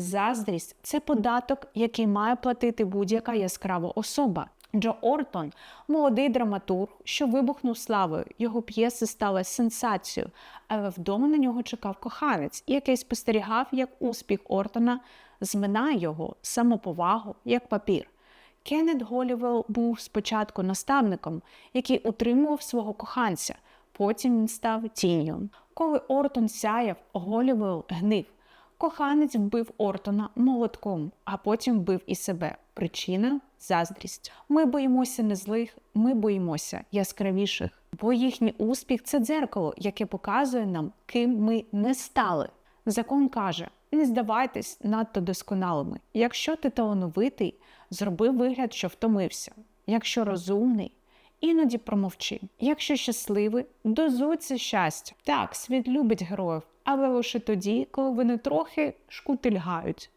Заздрість це податок, який має платити будь-яка яскрава особа. Джо Ортон молодий драматург, що вибухнув славою. Його п'єси стали сенсацією, але вдома на нього чекав коханець, який спостерігав, як успіх Ортона зминає його самоповагу як папір. Кеннет Голівелл був спочатку наставником, який утримував свого коханця. Потім він став тінню. Коли Ортон сяяв, Голівелл гнив. Коханець вбив Ортона молотком, а потім вбив і себе. Причина заздрість. Ми боїмося не злих, ми боїмося яскравіших. Бо їхній успіх це дзеркало, яке показує нам, ким ми не стали. Закон каже: не здавайтесь надто досконалими. Якщо ти талановитий, зроби вигляд, що втомився. Якщо розумний, іноді промовчи. Якщо щасливий, дозуй щастя. Так, світ любить героїв, але лише тоді, коли вони трохи шкутильгають.